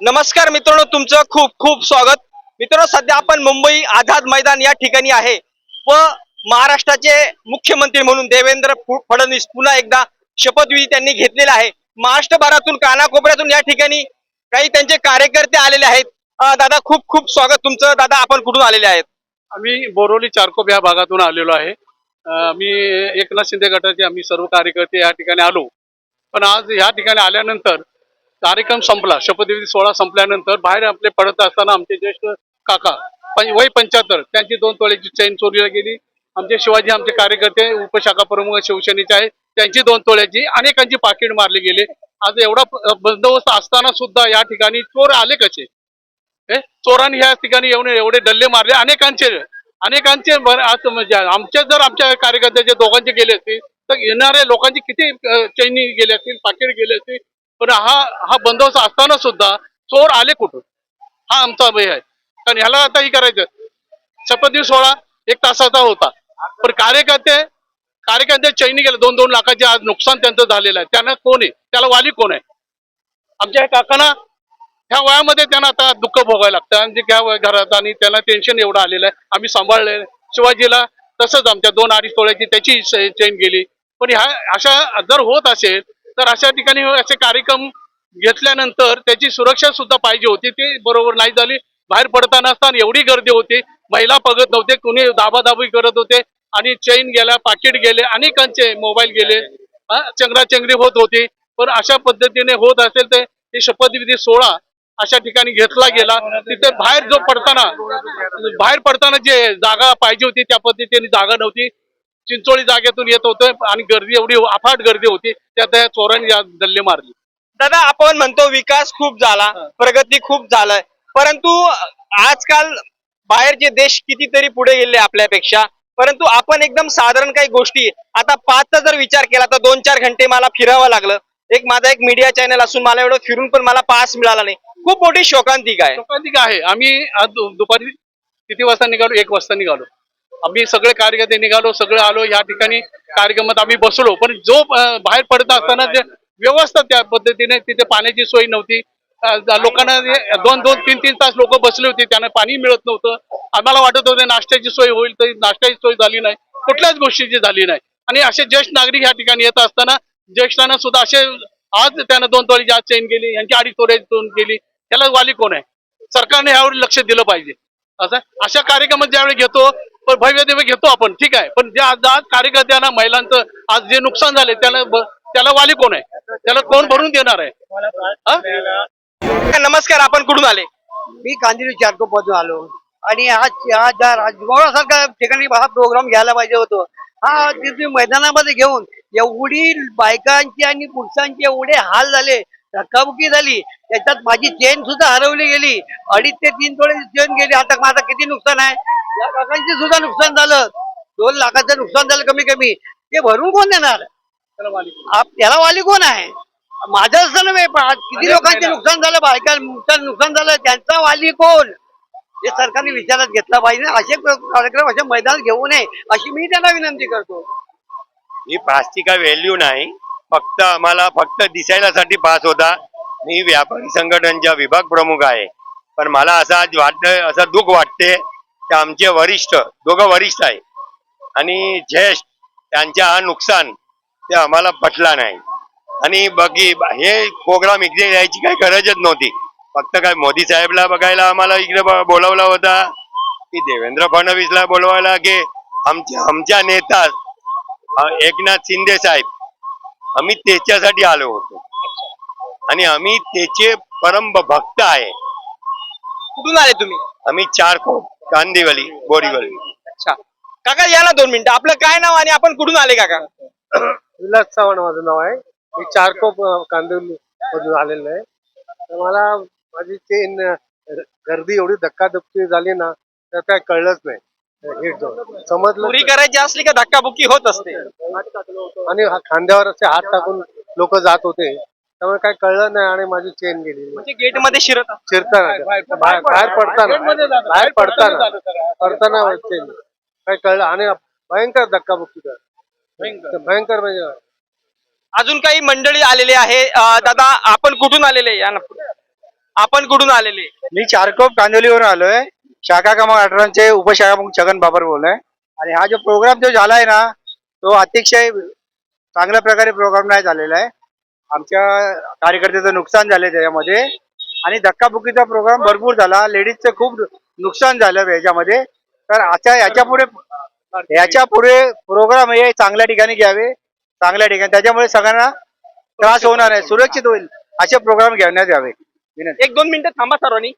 नमस्कार मित्रांनो तुमचं खूप खूप स्वागत. मित्रांनो सध्या आपण मुंबई आझाद मैदान या ठिकाणी आहे. व महाराष्ट्राचे मुख्यमंत्री म्हणून देवेंद्र फडणवीस पुन्हा एकदा शपथविधी त्यांनी घेतलेला आहे. महाराष्ट्रभरातून कानाकोपऱ्यातून या ठिकाणी काही त्यांचे कार्यकर्ते आलेले आहेत. दादा खूप खूप स्वागत तुमचं. दादा आपण कुठून आलेले आहेत? आम्ही बोरोली चारकोप या भागातून आलेलो आहे. मी एकनाथ शिंदे गटाचे आम्ही सर्व कार्यकर्ते या ठिकाणी आलो. पण आज या ठिकाणी आल्यानंतर कार्यक्रम संपला. शपथविधी सोहळा संपल्यानंतर बाहेर आपले पडत असताना आमचे ज्येष्ठ काका वय पंच्याहत्तर त्यांची दोन तोळ्याची चैन चोरीला गेली. आमचे शिवाजी आमचे कार्यकर्ते उपशाखा प्रमुख शिवसेनेचे आहेत. त्यांची दोन तोळ्याची अनेकांची पाकिट मारली गेली. आज एवढा बंदोबस्त असताना सुद्धा या ठिकाणी चोर आले कसे? हे? चोरांनी ह्या ठिकाणी येऊन एवढे डल्ले मारले. अनेकांचे अनेकांचे आज म्हणजे आमच्या जर आमच्या कार्यकर्त्याचे दोघांचे गेले असतील तर येणाऱ्या लोकांची किती चैनी गेले असतील पाकिट गेले असतील पण हा हा बंदोबस्त असताना सुद्धा चोर आले कुठून? हा आमचा भय आहे. कारण ह्याला आता ही करायचं. शपथदिन सोहळा एक तासाचा होता. पण कार्यकर्ते कार्यकर्ते चैनी गेले. दोन दोन लाखाचे आज नुकसान त्यांचं झालेलं आहे. त्यांना कोण आहे? त्याला वाली कोण आहे? आमच्या काकांना ह्या वयामध्ये त्यांना आता दुःख भोगायला लागतं. आणि त्या वय- घरात आणि त्यांना टेन्शन एवढं आलेलं आहे. आम्ही सांभाळले शिवाजीला तसंच आमच्या दोन अडीच तोळ्याची त्याची चैन गेली. पण ह्या अशा जर होत असेल तर अशा ठिकाणी असे कार्यक्रम घेतल्यानंतर त्याची सुरक्षा सुद्धा पाहिजे होती. ती बरोबर नाही झाली. बाहेर पडताना असताना एवढी गर्दी होती. महिला बघत नव्हते. कुणी दाबादाबी करत होते. आणि चैन गेल्या पाकिट गेले अनेकांचे मोबाईल गेले. चंगराचंगरी होत होती. पण अशा पद्धतीने होत असेल तर हे शपथविधी सोहळा अशा ठिकाणी घेतला गेला. तिथे बाहेर जो पडताना बाहेर पडताना जे जागा पाहिजे होती त्या पद्धतीने जागा नव्हती. चिंचोळी जागेतून येत होतं आणि गर्दी एवढी अफाट गर्दी होती त्यात या चोरांनी दल्ले मारली. दादा आपण म्हणतो विकास खूप झाला प्रगती खूप झालाय. परंतु आजकाल बाहेरचे देश कितीतरी पुढे गेले आपल्यापेक्षा. परंतु आपण एकदम साधारण काही गोष्टी आता पाचचा जर विचार केला तर दोन चार घंटे मला फिरावं लागलं. एक माझा एक मीडिया चॅनल असून मला एवढं फिरून पण मला पास मिळाला नाही. खूप मोठी शोकांतिका आहे. शोकांतिक आहे. आम्ही आज दुपारी किती वाजता निघालो? एक वाजता निघालो. आम्ही सगळे कार्यकर्ते निघालो सगळे आलो या ठिकाणी कार्यक्रमात आम्ही बसलो. पण जो बाहेर पडत असताना जे व्यवस्था त्या पद्धतीने तिथे पाण्याची सोय नव्हती. लोकांना दोन दोन तीन तीन तास लोक बसले होते त्यांना पाणी मिळत नव्हतं. आम्हाला वाटत होतं नाश्त्याची सोय होईल तर नाश्त्याची सोय झाली नाही. कुठल्याच गोष्टीची झाली नाही. आणि असे ज्येष्ठ नागरिक या ठिकाणी येत असताना ज्येष्ठांना सुद्धा असे आज त्यांना दोन तोळी आज चैन गेली यांची अडीच तोळे दोन गेली. त्याला वाली कोण आहे? सरकारने यावर लक्ष दिलं पाहिजे. असं? अशा कार्यक्रमात ज्यावेळी घेतो पण भव्य दिव्य घेतो आपण ठीक आहे. पण ज्या आज आज कार्यकर्त्यांना महिलांचं आज जे नुकसान झाले त्याला त्याला वाली कोण आहे? त्याला कोण भरून देणार आहे? हा? नमस्कार आपण कुठून आले? मी कांदिवली चारकोपातून आलो. आणि आज हा ज्या राजभवनासारख्या ठिकाणी हा प्रोग्राम घ्यायला पाहिजे होतो. हा तिथे मैदानामध्ये घेऊन एवढी बायकांची आणि पुरुषांची एवढे हाल झाले धक्काबुक्की झाली त्याच्यात माझी चेन सुद्धा हरवली गेली. अडीच ते तीन तोळे चेन गेली. आता माझं किती नुकसान आहे? या काकांचे सुद्धा नुकसान झालं. दोन लाखाचं नुकसान झालं कमी कमी. ते भरून कोण देणार? आप- त्याला वाली कोण आहे? माझं असं नव्हे पण आज किती लोकांचे नुकसान झालं बायकांचं नुकसान झालं त्यांचा वाली कोण? हे सरकारने विचारात घेतला पाहिजे. असे प्र- कार्यक्रम असे मैदान घेऊ नये अशी मी त्यांना विनंती करतो. ही पासची काय व्हॅल्यू नाही. फक्त आम्हाला फक्त दिसायलासाठी पास होता. मी व्यापारी संघटनेचा विभाग प्रमुख आहे. पण मला असं आज वाटतं असं दुःख वाटते आमचे वरिष्ठ दोघं वरिष्ठ आहे आणि ज्येष्ठ त्यांच्या हा नुकसान ते आम्हाला पटला नाही. आणि बघी हे प्रोग्राम इकडे यायची काही गरजच नव्हती. फक्त काय मोदी साहेबला बघायला आम्हाला इकडे बोलवला होता. की देवेंद्र फडणवीसला बोलवायला की आमच्या आमच्या नेता एकनाथ शिंदे साहेब आम्ही त्याच्यासाठी आलो होतो. आणि आम्ही त्याचे परम भक्त आहे. कुठून आले तुम्ही? आम्ही चार कोप कांदिवली बोरीवली. अच्छा. काका या ना दोन मिनिटं. आपलं काय नाव आणि आपण कुठून आले काका? विलास चव्हाण माझं नाव आहे. मी चारकोप कांदिवली मधून आलेलो आहे. तर मला माझी चेन गर्दी एवढी धक्काधक्की झाली ना तर काय कळलंच नाही. हिट समजलं करायची असली का धक्काबुक्की होत असते. आणि हा खांद्यावर असे हात टाकून लोक जात होते. त्यामुळे काय कळलं नाही आणि माझी चेन गेली म्हणजे गेटमध्ये शिरत. चिरताना बाहेर बाहेर पडताना. बाहेर पडताना. पडताना चेन काय कळलं? आणि भयंकर धक्काबुक्की कर भयंकर. म्हणजे अजून काही मंडळी आलेले आहे. दादा आपण कुठून आलेले? या ना. आपण कुठून आलेले? मी चारकोप कांदिवलीवरून आलोय. शाखा क्रमांक अठराचे उपशाखा प्रमुख छगन बाबर बोलतोय. आणि हा जो प्रोग्राम जो झालाय ना तो अतिशय चांगल्या प्रकारे प्रोग्राम नाही झालेला आहे. आमच्या कार्यकर्त्याचं नुकसान झालंय त्याच्यामध्ये. आणि धक्काबुक्कीचा प्रोग्राम भरपूर झाला. लेडीजचं खूप नुकसान झालं याच्यामध्ये. तर आता याच्यापुढे याच्यापुढे प्रोग्राम हे चांगल्या ठिकाणी घ्यावे. चांगल्या ठिकाणी. त्याच्यामुळे सगळ्यांना त्रास होणार आहे. सुरक्षित होईल असे प्रोग्राम घेण्यात यावे. एक दोन मिनिटं थांबा सर्वांनी.